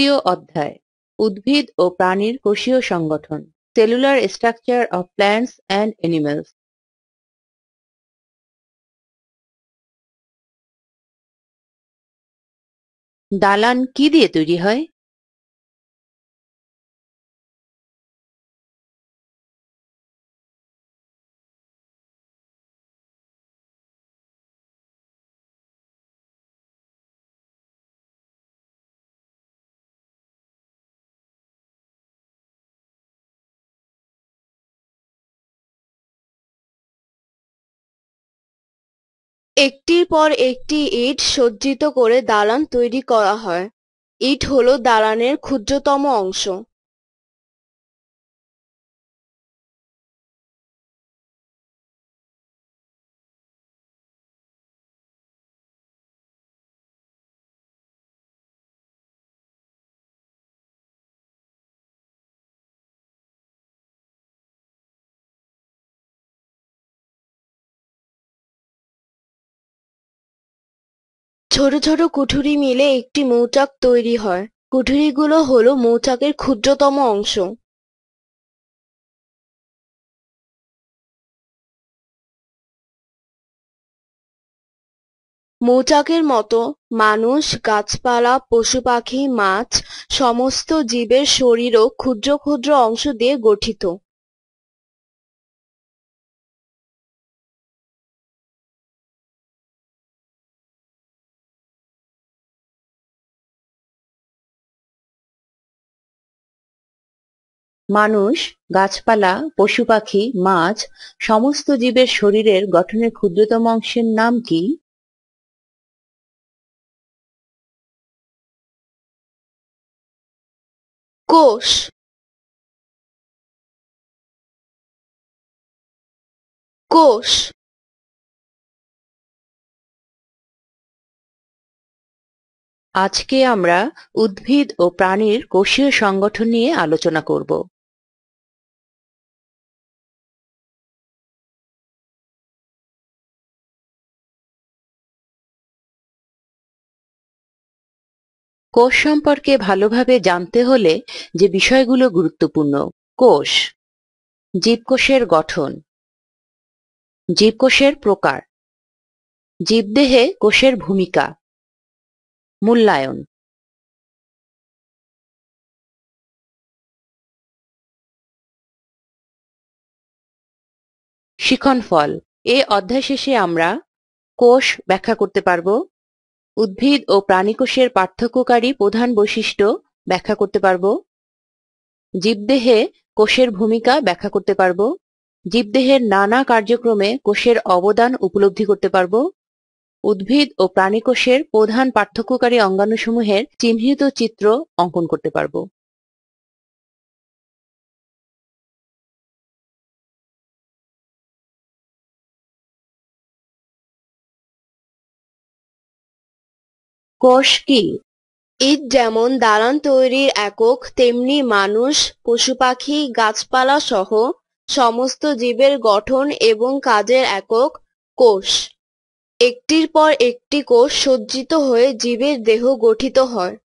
তৃতীয় অধ্যায়, উদ্ভিদ ও প্রাণীর কোষীয় সংগঠন, cellular structure of plants and animals দালান কি দিয়ে তৈরি হয়? একটির পর একটি ইট সজ্জিত করে দালান তৈরি করা হয়। ইট হল দালানের ক্ষুদ্রতম অংশ। ছোট ছোট কুঠুরি মিলে একটি মৌচাক তৈরি হয়। কুঠুরিগুলো হল মৌচাকের ক্ষুদ্রতম অংশ। মৌচাকের মতো মানুষ, গাছপালা পশুপাখি মাছ, সমস্ত জীবের শরীরও ক্ষুদ্র ক্ষুদ্র অংশ দিয়ে গঠিত। মানুষ, গাছপালা, পশুপাখি, মাছ, সমস্ত জীবের শরীরের গঠনের ক্ষুদ্রতম অংশের নাম কি? কোষ। কোষ। আজকে আমরা উদ্ভিদ ও প্রাণীর কোষীয় সংগঠন নিয়ে আলোচনা করব। কোষ সম্পর্কে ভালোভাবে জানতে হলে যে বিষয়গুলো গুরুত্বপূর্ণ, কোষ, জীবকোষের গঠন, জীবকোষের প্রকার, জীবদেহে কোষের ভূমিকা, মূল্যায়ন। শিখনফল এ অধ্যায় শেষে আমরা কোষ ব্যাখ্যা করতে পারব। উদ্ভিদ ও প্রাণীকোষের পার্থক্যকারী প্রধান বৈশিষ্ট্য ব্যাখ্যা করতে পারব। জীবদেহে কোষের ভূমিকা ব্যাখ্যা করতে পারব। জীবদেহের নানা কার্যক্রমে কোষের অবদান উপলব্ধি করতে পারব। উদ্ভিদ ও প্রাণীকোষের প্রধান পার্থক্যকারী অঙ্গাণুসমূহের চিহ্নিত চিত্র অঙ্কন করতে পারব। কোষ কি? ইট যেমন দালান তৈরির একক, তেমনি মানুষ, পশুপাখি, গাছপালা সহ সমস্ত জীবের গঠন এবং কাজের একক কোষ। একটির পর একটি কোষ সজ্জিত হয়ে জীবের দেহ গঠিত হয়।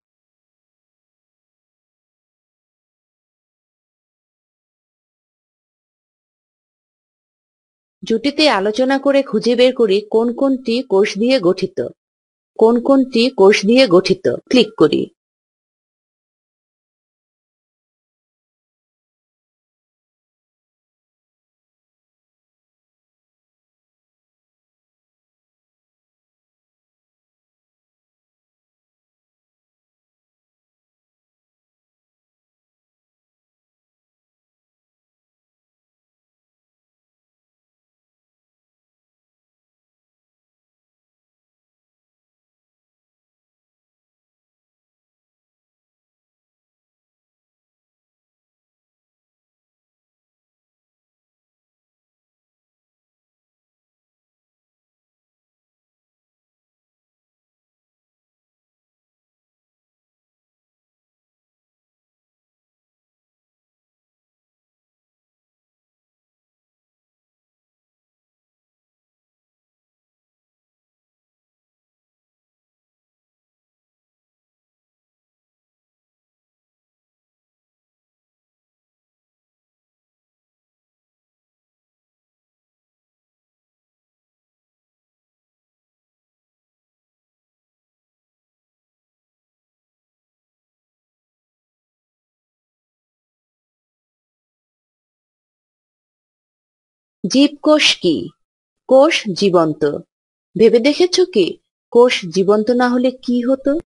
জুটিতে আলোচনা করে খুঁজে বের করি কোন কোনটি কোষ দিয়ে গঠিত। কোন কোনটি কোষ দিয়ে গঠিত? ক্লিক করি। জীবকোষ কি? কোষ জীবন্ত। ভেবে দেখেছ কি? কোষ জীবন্ত না হলে কি হতো?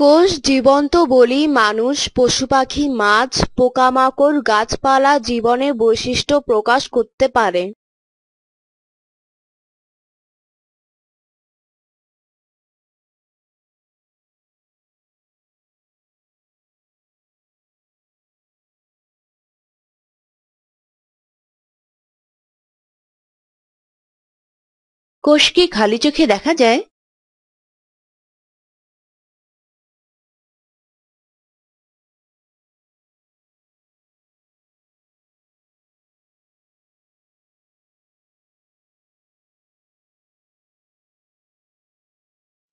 কোষ জীবন্ত বলি মানুষ পশুপাখি মাছ, পোকামাকড়, গাছপালা জীবনের বৈশিষ্ট্য প্রকাশ করতে পারে। কোষ কি খালি চোখে দেখা যায়?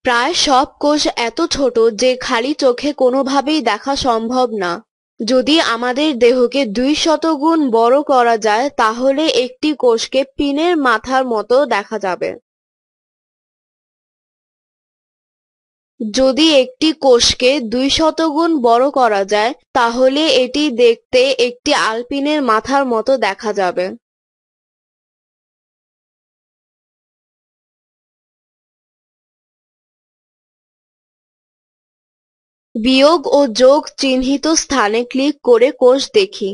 প্রায় সব কোষ এত ছোট যে খালি চোখে কোনোভাবেই দেখা সম্ভব না। যদি আমাদের দেহকে দুই শতগুণ বড় করা যায়, তাহলে একটি কোষকে পিনের মাথার মতো দেখা যাবে। যদি একটি কোষকে দুই শতগুণ বড় করা যায়, তাহলে এটি দেখতে একটি আলপিনের মাথার মতো দেখা যাবে। বিয়োগ ও যোগ চিহ্নিত স্থানে ক্লিক করে কোষ দেখি।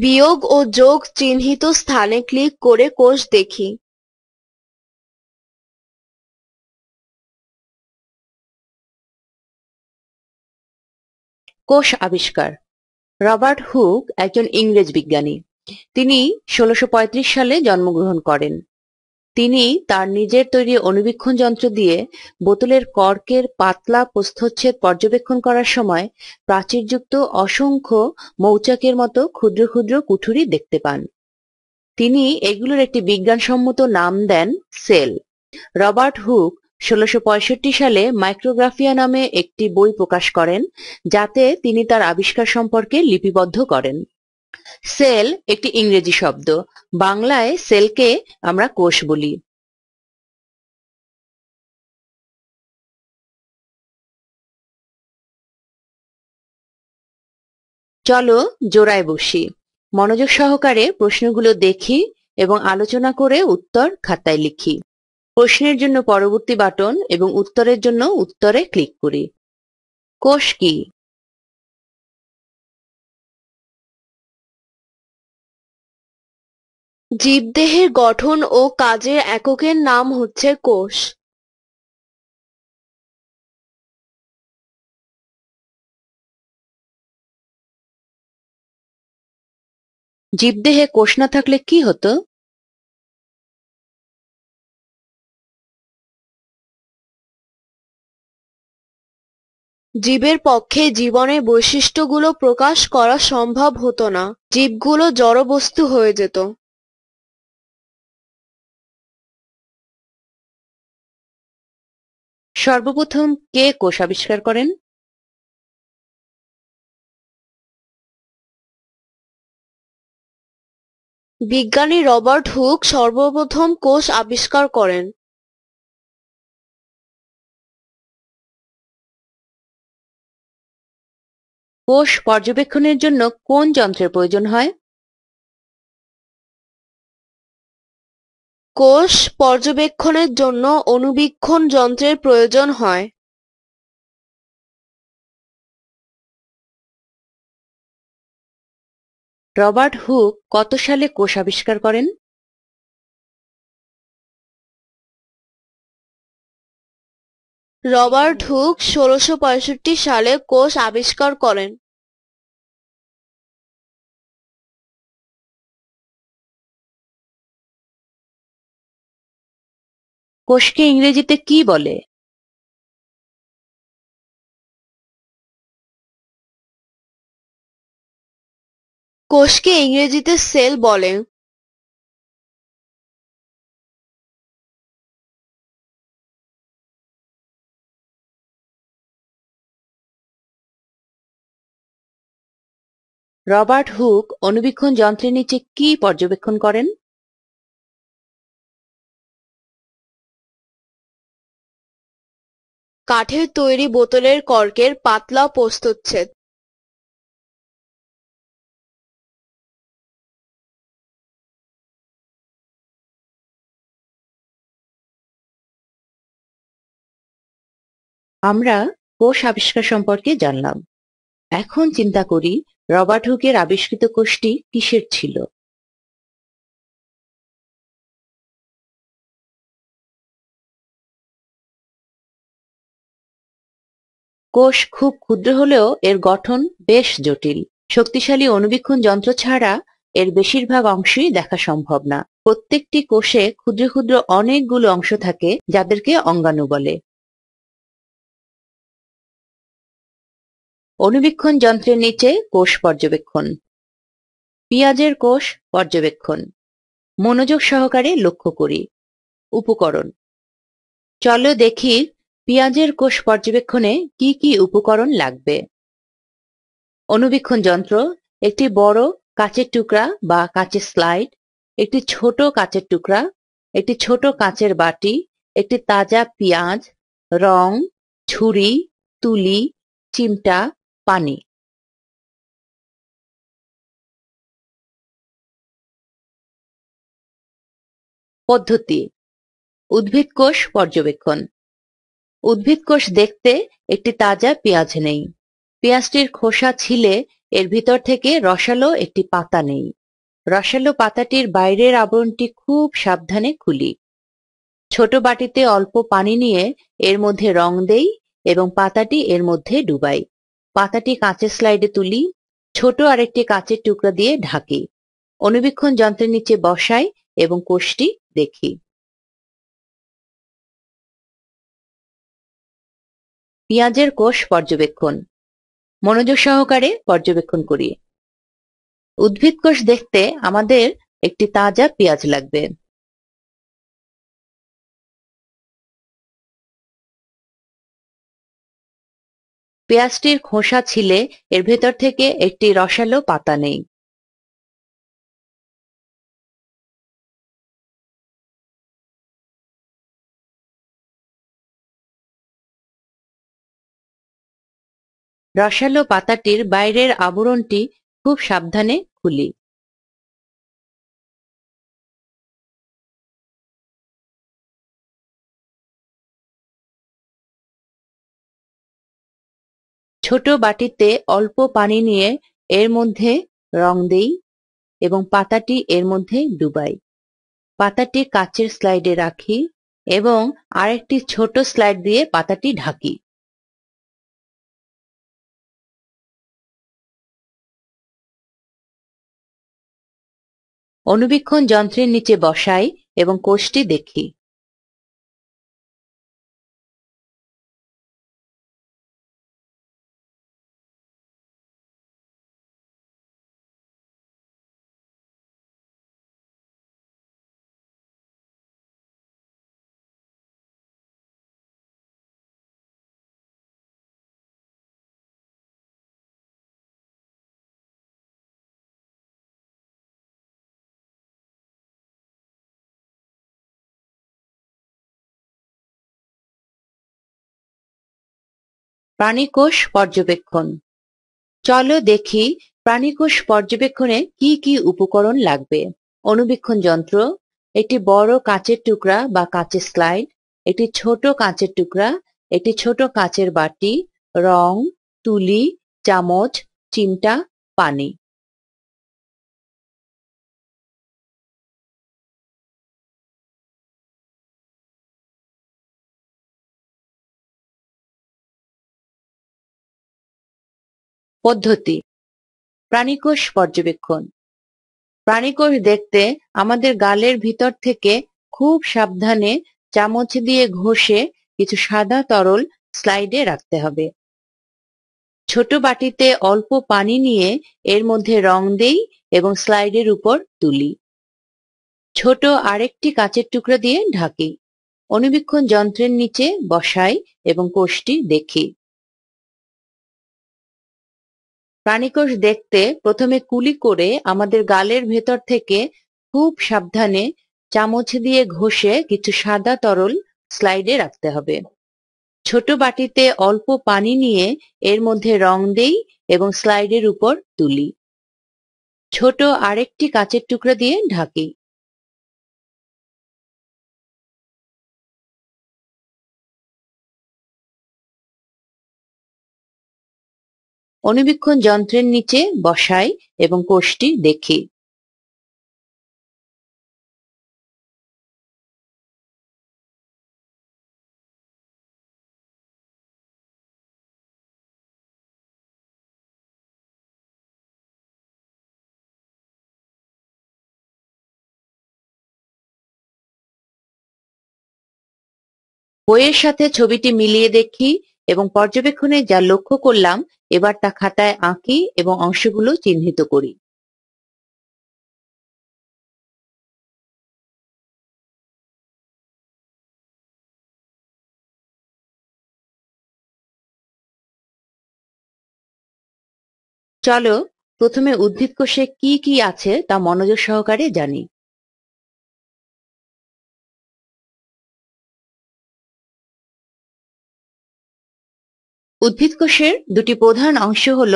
বিয়োগ ও যোগ চিহ্নিত স্থানে ক্লিক করে কোষ দেখি। কোষ আবিষ্কার। রবার্ট হুক একজন ইংরেজ বিজ্ঞানী। তিনি ১৬৩৫ সালে জন্মগ্রহণ করেন। তিনি তার নিজের তৈরি অণুবীক্ষণ যন্ত্র দিয়ে বোতলের কর্কের পাতলা প্রস্থচ্ছেদ পর্যবেক্ষণ করার সময় প্রাচীরযুক্ত অসংখ্য মৌচাকের মতো ক্ষুদ্র ক্ষুদ্র কুঠুরি দেখতে পান। তিনি এগুলোর একটি বিজ্ঞানসম্মত নাম দেন সেল। রবার্ট হুক ষোলশো সালে মাইক্রোগ্রাফিয়া নামে একটি বই প্রকাশ করেন, যাতে তিনি তার আবিষ্কার সম্পর্কে লিপিবদ্ধ করেন। সেল একটি ইংরেজি শব্দ। বাংলায় সেলকে আমরা কোষ বলি। চলো জোড়ায় বসি। মনোযোগ সহকারে প্রশ্নগুলো দেখি এবং আলোচনা করে উত্তর খাতায় লিখি। প্রশ্নের জন্য পরবর্তী বাটন এবং উত্তরের জন্য উত্তরে ক্লিক করি। কোষ কি? জীবদেহের গঠন ও কাজের এককের নাম হচ্ছে কোষ। জীবদেহে কোষ না থাকলে কি হতো? জীবের পক্ষে জীবনের বৈশিষ্ট্যগুলো প্রকাশ করা সম্ভব হতো না। জীবগুলো জড়বস্তু হয়ে যেত। সর্বপ্রথম কে কোষ আবিষ্কার করেন? বিজ্ঞানী রবার্ট হুক সর্বপ্রথম কোষ আবিষ্কার করেন। কোষ পর্যবেক্ষণের জন্য কোন যন্ত্রের প্রয়োজন হয়? কোষ পর্যবেক্ষণের জন্য অণুবীক্ষণ যন্ত্রের প্রয়োজন হয়। রবার্ট হুক কত সালে কোষ আবিষ্কার করেন? রবার্ট হুক ষোলশো পঁয়ষট্টি সালে কোষ আবিষ্কার করেন। কোষকে ইংরেজিতে কি বলে? কোষকে ইংরেজিতে সেল বলে। রবার্ট হুক অণুবীক্ষণ যন্ত্রের নিচে কি পর্যবেক্ষণ করেন? কাঠের তৈরি বোতলের কর্কের পাতলা প্রস্তুচ্ছেদ আমরা কোষ আবিষ্কার সম্পর্কে জানলাম। এখন চিন্তা করি রবার্ট হুকের আবিষ্কৃত কোষটি কিসের ছিল? কোষ খুব ক্ষুদ্র হলেও এর গঠন বেশ জটিল। শক্তিশালী অণুবীক্ষণ যন্ত্র ছাড়া এর বেশিরভাগ অংশই দেখা সম্ভব না। প্রত্যেকটি কোষে ক্ষুদ্র ক্ষুদ্র অনেকগুলো অংশ থাকে, যাদেরকে অঙ্গাণু বলে। অণুবীক্ষণ যন্ত্রের নিচে কোষ পর্যবেক্ষণ। পেঁয়াজের কোষ পর্যবেক্ষণ। মনোযোগ সহকারে লক্ষ্য করি। উপকরণ। চলো দেখি পেঁয়াজের কোষ পর্যবেক্ষণে কি কি উপকরণ লাগবে? অণুবীক্ষণ যন্ত্র, একটি বড় কাঁচের টুকরা বা কাঁচের স্লাইড, একটি ছোট কাঁচের টুকরা, একটি ছোট কাঁচের বাটি, একটি তাজা পেঁয়াজ, রং, ছুরি, তুলি, চিমটা, পানি। পদ্ধতি। উদ্ভিদ কোষ পর্যবেক্ষণ। উদ্ভিদ কোষ দেখতে একটি তাজা পেঁয়াজ নেই। পেঁয়াজটির খোসা ছিলে, এর ভিতর থেকে রসালো একটি পাতা নেই। রসালো পাতাটির বাইরের আবরণটি খুব সাবধানে খুলি। ছোট বাটিতে অল্প পানি নিয়ে এর মধ্যে রং দেই এবং পাতাটি এর মধ্যে ডুবাই। পাতাটি কাঁচের স্লাইডে তুলি, ছোট আরেকটি কাঁচের টুকরা দিয়ে ঢাকি। অনুবীক্ষণ যন্ত্রের নিচে বসাই এবং কোষটি দেখি। পেঁয়াজের কোষ পর্যবেক্ষণ। মনোযোগ সহকারে পর্যবেক্ষণ করি। উদ্ভিদ কোষ দেখতে আমাদের একটি তাজা পেঁয়াজ লাগবে। পেঁয়াজটির খোসা ছিলে, এর ভেতর থেকে একটি রসালো পাতা নেই। রসালো পাতাটির বাইরের আবরণটি খুব সাবধানে খুলি। ছোট বাটিতে অল্প পানি নিয়ে এর মধ্যে রং দেই এবং পাতাটি এর মধ্যে ডুবাই। পাতাটি কাচের স্লাইডে রাখি এবং আরেকটি ছোট স্লাইড দিয়ে পাতাটি ঢাকি। অনুবীক্ষণ যন্ত্রের নিচে বসাই এবং কোষটি দেখি। প্রাণীকোষ পর্যবেক্ষণ। চলো দেখি প্রাণীকোষ পর্যবেক্ষণে কি কি উপকরণ লাগবে। অনুবীক্ষণ যন্ত্র, একটি বড় কাঁচের টুকরা বা কাঁচের স্লাইড, একটি ছোট কাঁচের টুকরা, একটি ছোট কাঁচের বাটি, রং, তুলি, চামচ, চিমটা, পানি। পদ্ধতি। প্রাণীকোষ পর্যবেক্ষণ। প্রাণীকোষ দেখতে আমাদের গালের ভিতর থেকে খুব সাবধানে চামচ দিয়ে ঘষে কিছু সাদা তরল স্লাইডে রাখতে হবে। ছোট বাটিতে অল্প পানি নিয়ে এর মধ্যে রং দেই এবং স্লাইডের উপর তুলি। ছোট আরেকটি কাচের টুকরা দিয়ে ঢাকি। অনুবীক্ষণ যন্ত্রের নিচে বসাই এবং কোষটি দেখি। প্রাণীকোষ দেখতে প্রথমে কুলি করে আমাদের গালের ভেতর থেকে খুব সাবধানে চামচ দিয়ে ঘষে কিছু সাদা তরল স্লাইডে রাখতে হবে। ছোট বাটিতে অল্প পানি নিয়ে এর মধ্যে রং দেই এবং স্লাইডের উপর তুলি। ছোট আরেকটি কাচের টুকরা দিয়ে ঢাকি। অনুবীক্ষণ যন্ত্রের নিচে বসাই এবং কোষটি দেখি। বইয়ের সাথে ছবিটি মিলিয়ে দেখি এবং পর্যবেক্ষণে যা লক্ষ্য করলাম এবার তা খাতায় আঁকি এবং অংশগুলো চিহ্নিত করি। চলো প্রথমে উদ্ভিদ কোষে কি কি আছে তা মনোযোগ সহকারে জানি। উদ্ভিদ কোষের দুটি প্রধান অংশ হল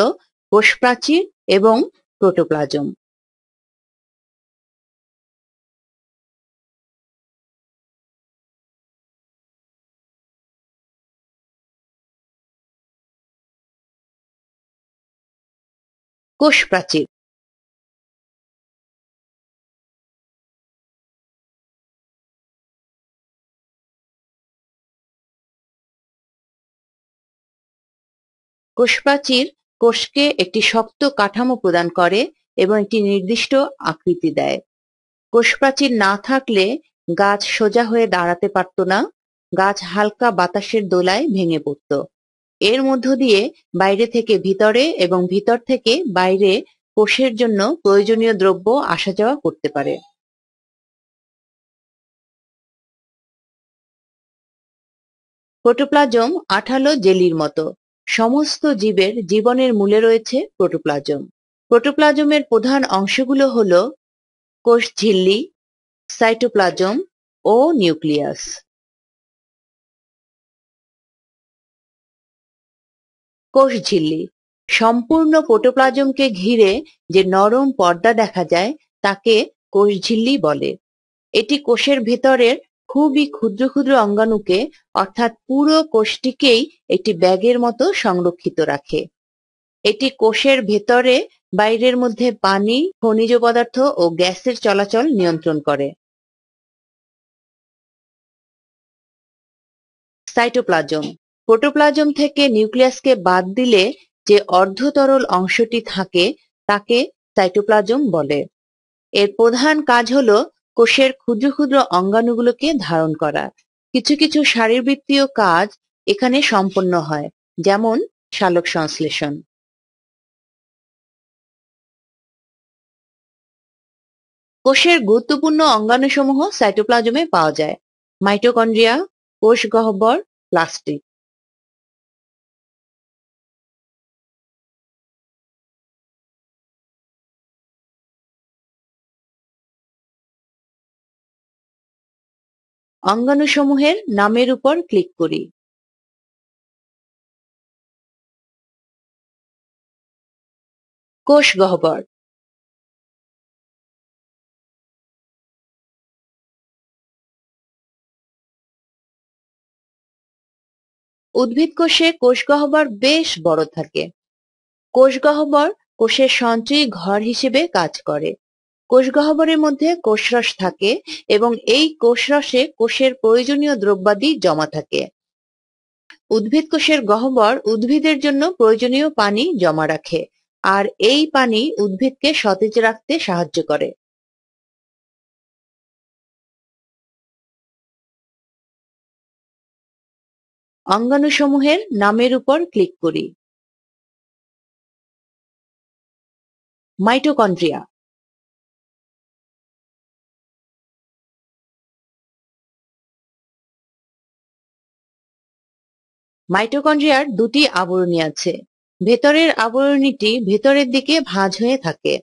কোষ প্রাচীর এবং প্রোটোপ্লাজম। কোষ কোষপ্রাচীর কোষকে একটি শক্ত কাঠামো প্রদান করে এবং একটি নির্দিষ্ট আকৃতি দেয়। কোষপ্রাচীর না থাকলে গাছ সোজা হয়ে দাঁড়াতে পারত না, গাছ হালকা বাতাসের দোলায় ভেঙে পড়ত। এর মধ্য দিয়ে বাইরে থেকে ভিতরে এবং ভিতর থেকে বাইরে কোষের জন্য প্রয়োজনীয় দ্রব্য আসা যাওয়া করতে পারে। প্রোটোপ্লাজম আঠালো জেলির মতো। সমস্ত জীবের জীবনের মূলে রয়েছে প্রোটোপ্লাজম। প্রোটোপ্লাজমের প্রধান অংশগুলো হল কোষ ঝিল্লি, সাইটোপ্লাজম ও নিউক্লিয়াস। কোষ ঝিল্লি। সম্পূর্ণ প্রোটোপ্লাজমকে ঘিরে যে নরম পর্দা দেখা যায়, তাকে কোষ ঝিল্লি বলে। এটি কোষের ভেতরের খুবই ক্ষুদ্র ক্ষুদ্র অঙ্গাণুকে, অর্থাৎ পুরো কোষটিকেই একটি ব্যাগের মতো সংরক্ষিত রাখে। এটি কোষের ভেতরে, বাইরের মধ্যে পানি, খনিজ পদার্থ ও গ্যাসের চলাচল নিয়ন্ত্রণ করে। সাইটোপ্লাজম। প্রোটোপ্লাজম থেকে নিউক্লিয়াসকে বাদ দিলে যে অর্ধতরল অংশটি থাকে, তাকে সাইটোপ্লাজম বলে। এর প্রধান কাজ হল কোষের ক্ষুদ্র ক্ষুদ্র অঙ্গাণুগুলোকে ধারণ করা। কিছু কিছু শারীরবৃত্তীয় কাজ এখানে সম্পন্ন হয়, যেমন সালোক সংশ্লেষণ। কোষের গুরুত্বপূর্ণ অঙ্গাণুসমূহ সাইটোপ্লাজমে পাওয়া যায়। মাইটোকন্ড্রিয়া, কোষ গহ্বর, প্লাস্টিক। অঙ্গাণুসমূহের নামের উপর ক্লিক করি। কোষ গহ্বর। উদ্ভিদ কোষে কোষ গহ্বর বেশ বড় থাকে। কোষ গহ্বর কোষের সঞ্চয়ী ঘর হিসেবে কাজ করে। কোষ গহ্বরের মধ্যে কোষরস থাকে এবং এই কোষরসে কোষের প্রয়োজনীয় দ্রব্যাদি জমা থাকে। উদ্ভিদ কোষের গহ্বর উদ্ভিদের জন্য প্রয়োজনীয় পানি জমা রাখে আর এই পানি উদ্ভিদকে সতেজ রাখতে সাহায্য করে। অঙ্গাণুসমূহের নামের উপর ক্লিক করি। মাইটোকন্ড্রিয়া মাইটোকন্ড্রিয়ার দুটি আবরণী আছে। ভেতরের আবরণীটি ভেতরের দিকে ভাঁজ হয়ে থাকে।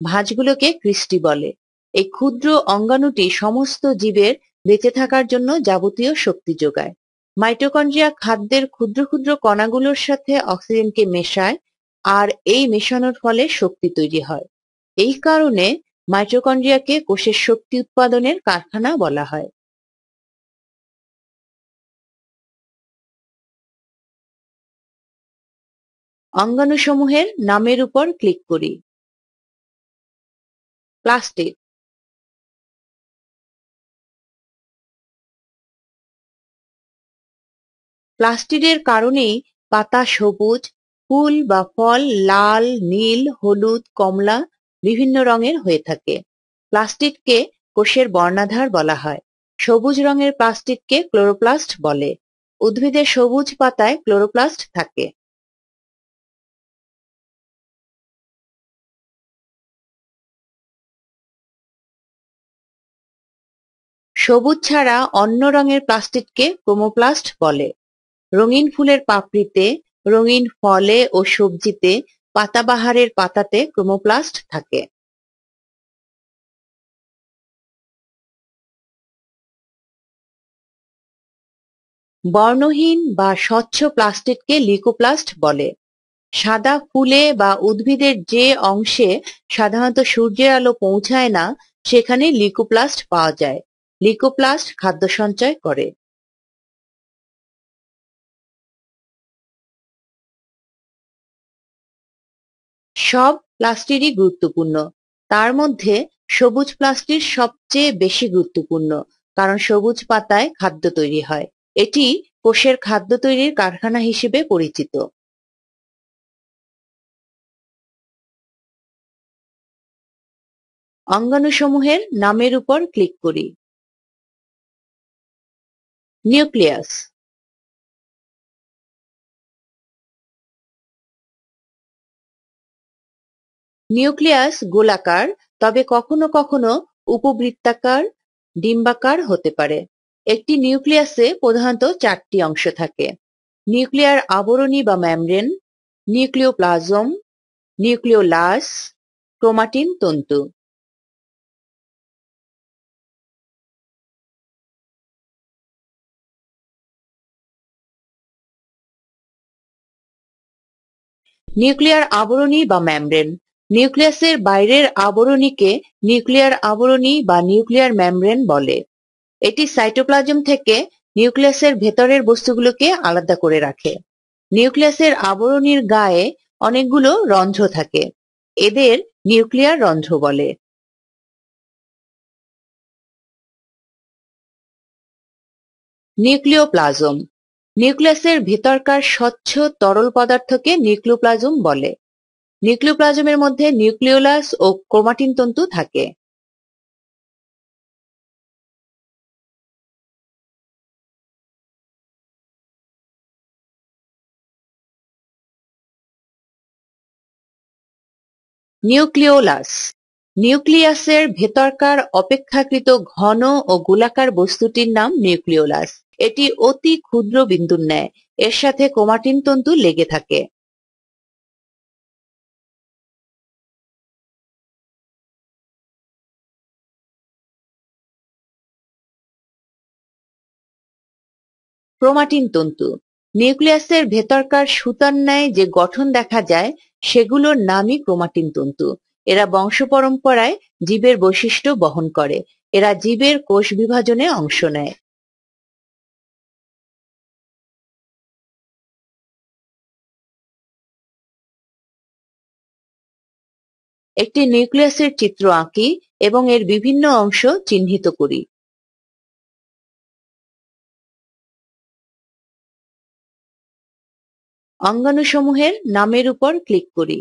ভাঁজগুলোকে কৃষ্টি বলে। এই ক্ষুদ্র অঙ্গাণুটি সমস্ত জীবের বেঁচে থাকার জন্য যাবতীয় শক্তি যোগায়। মাইটোকন্ড্রিয়া খাদ্যের ক্ষুদ্র ক্ষুদ্র কণাগুলোর সাথে অক্সিজেনকে মেশায় আর এই মেশানোর ফলে শক্তি তৈরি হয়। এই কারণে মাইটোকন্ড্রিয়াকে কোষের শক্তি উৎপাদনের কারখানা বলা হয়। অঙ্গাণুসমূহের নামের উপর ক্লিক করি। প্লাস্টিক। প্লাস্টিডের কারণেই পাতা সবুজ, ফুল বা ফল লাল, নীল, হলুদ, কমলা বিভিন্ন রঙের হয়ে থাকে। প্লাস্টিককে কোষের বর্ণাধার বলা হয়। সবুজ রঙের প্লাস্টিককে ক্লোরোপ্লাস্ট বলে। উদ্ভিদের সবুজ পাতায় ক্লোরোপ্লাস্ট থাকে। সবুজ ছাড়া অন্য রঙের প্লাস্টিককে ক্রোমোপ্লাস্ট বলে। রঙিন ফুলের পাপড়িতে, রঙিন ফলে ও সবজিতে, পাতাবাহারের পাতাতে ক্রোমোপ্লাস্ট থাকে। বর্ণহীন বা স্বচ্ছ প্লাস্টিককে লিকোপ্লাস্ট বলে। সাদা ফুলে বা উদ্ভিদের যে অংশে সাধারণত সূর্যের আলো পৌঁছায় না, সেখানে লিকোপ্লাস্ট পাওয়া যায়। লিকোপ্লাস্ট খাদ্য সঞ্চয় করে। সব প্লাস্টিডই গুরুত্বপূর্ণ। তার মধ্যে সবুজ প্লাস্টিড সবচেয়ে বেশি গুরুত্বপূর্ণ, কারণ সবুজ পাতায় খাদ্য তৈরি হয়। এটি কোষের খাদ্য তৈরির কারখানা হিসেবে পরিচিত। অঙ্গাণুসমূহের নামের উপর ক্লিক করি। নিউক্লিয়াস নিউক্লিয়াস গোলাকার, তবে কখনো কখনো উপবৃত্তাকার, ডিম্বাকার হতে পারে। একটি নিউক্লিয়াসে প্রধানত চারটি অংশ থাকে। নিউক্লিয়ার আবরণী বা ম্যামব্রেন নিউক্লিওপ্লাজম, নিউক্লিওলাস, ক্রোমাটিন, তন্তু। নিউক্লিয়ার আবরণী বা ম্যামব্রেন নিউক্লিয়াসের বাইরের আবরণীকে নিউক্লিয়ার আবরণী বা নিউক্লিয়ার ম্যামব্রেন বলে। এটি সাইটোপ্লাজম থেকে নিউক্লিয়াসের ভেতরের বস্তুগুলোকে আলাদা করে রাখে। নিউক্লিয়াসের আবরণীর গায়ে অনেকগুলো রন্ধ্র থাকে। এদের নিউক্লিয়ার রন্ধ্র বলে। নিউক্লিওপ্লাজম নিউক্লিয়াসের ভেতরকার স্বচ্ছ তরল পদার্থকে নিউক্লিওপ্লাজম বলে। নিউক্লিওপ্লাজমের মধ্যে নিউক্লিওলাস ও ক্রোমাটিন তন্তু থাকে। নিউক্লিওলাস নিউক্লিয়াসের ভেতরকার অপেক্ষাকৃত ঘন ও গোলাকার বস্তুটির নাম নিউক্লিওলাস। এটি অতি ক্ষুদ্র বিন্দুর ন্যায়। এর সাথে ক্রোমাটিন তন্তু লেগে থাকে। ক্রোমাটিন তন্তু। নিউক্লিয়াসের ভেতরকার সুতার ন্যায় যে গঠন দেখা যায়, সেগুলোর নামই ক্রোমাটিন তন্তু। এরা বংশপরম্পরায় জীবের বৈশিষ্ট্য বহন করে। এরা জীবের কোষ বিভাজনে অংশ নেয়। একটি নিউক্লিয়াসের চিত্র আঁকি এবং এর বিভিন্ন অংশ চিহ্নিত করি। অঙ্গাণুসমূহের নামের উপর ক্লিক করি।